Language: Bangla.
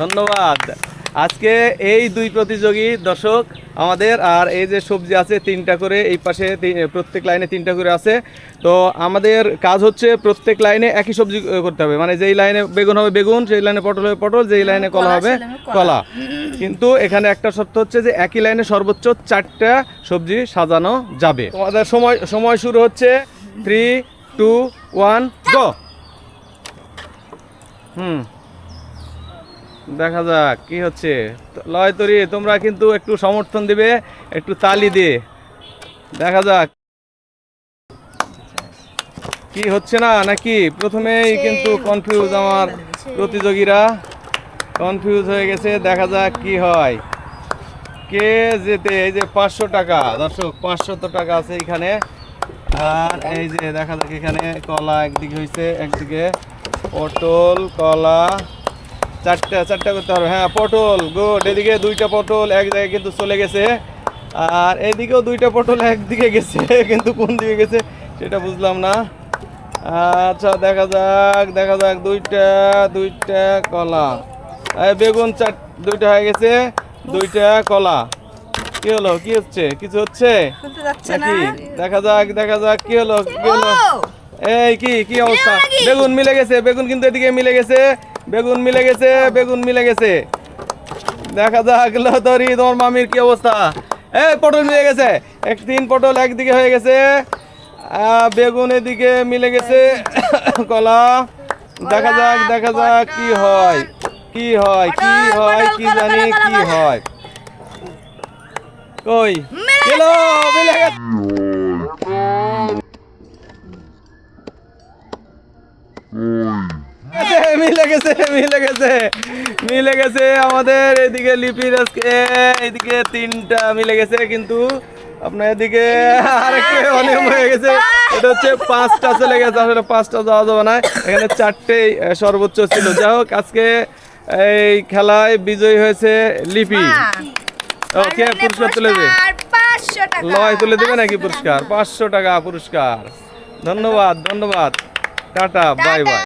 ধন্যবাদ। আজকে এই দুই প্রতিযোগী দর্শক আমাদের আর এই যে সবজি আছে তিনটা করে এই পাশে প্রত্যেক লাইনে তিনটা করে আছে। তো আমাদের কাজ হচ্ছে প্রত্যেক লাইনে একই সবজি করতে হবে। মানে যেই লাইনে বেগুন হবে বেগুন সেই লাইনে পটল হবে পটল যেই লাইনে কলা হবে কলা। কিন্তু এখানে একটা শর্ত হচ্ছে যে একই লাইনে সর্বোচ্চ চারটা সবজি সাজানো যাবে। তোমাদের সময় সময় শুরু হচ্ছে। Three two one go hmm. দেখা যাক কি হচ্ছে। লয় তরি তোমরা কিন্তু একটু সমর্থন দিবে একটু তালি দিয়ে। দেখা যাক। কি হচ্ছে না নাকি? প্রথমেই কিন্তু কনফিউজ আমার প্রতিযোগীরা। কনফিউজ হয়ে গেছে দেখা যাক কি হয়। কে যেতে এই যে পাঁচশো টাকা দর্শক পাঁচশো টাকা আছে এখানে। আর এই যে দেখা যাক এখানে কলা একদিকে হয়েছে একদিকে পটল কলা চারটা চারটা করতে হবে। হ্যাঁ পটল গুড এদিকে দুইটা পটল এক জায়গায় কিন্তু চলে গেছে। আর এদিকেও দুইটা পটল একদিকে গেছে কিন্তু কোন দিকে গেছে সেটা বুঝলাম না। আচ্ছা দেখা যাক দেখা যাক দুইটা দুইটা কলা। বেগুন চার দুইটা হয়ে গেছে দুইটা কলা। কি হলো? কি হচ্ছে? কিছু হচ্ছে? দেখা যাক দেখা যাক কি হলো? কি হলো? এই কি কি অবস্থা? বেগুন মিলে গেছে বেগুন কিন্তু এদিকে মিলে গেছে। বেগুন মিলে গেছে বেগুন মিলে গেছে। দেখা যাক লতরি তোমার মামির কি অবস্থা? এই পটল মিলে গেছে। এক তিন পটল একদিকে হয়ে গেছে। বেগুন এদিকে মিলে গেছে। কলা। দেখা যাক দেখা যাক কি হয়? কি হয়? কি হয়? কি জানি কি হয়? কই? মিলে গেছে গেছে, মিলে গেছে মিলে গেছে মিলে গেছে আমাদের এদিকে লিপির আজকে এদিকে তিনটা মিলে গেছে কিন্তু আপনার এদিকে আরেকটু অনিয়ম হয়ে গেছে। এটা হচ্ছে পাঁচটা চলে গেছে আসলে পাঁচটা যাওয়া যাবে না। এখানে চারটেই সর্বোচ্চ ছিল। যাই হোক আজকে এই খেলায় বিজয়ী হয়েছে লিপি। ওকে পুরস্কার তুলে দেবে পাঁচশো লয় তুলে দেবে নাকি পুরস্কার? পাঁচশো টাকা পুরস্কার। ধন্যবাদ ধন্যবাদ। Tata bye bye.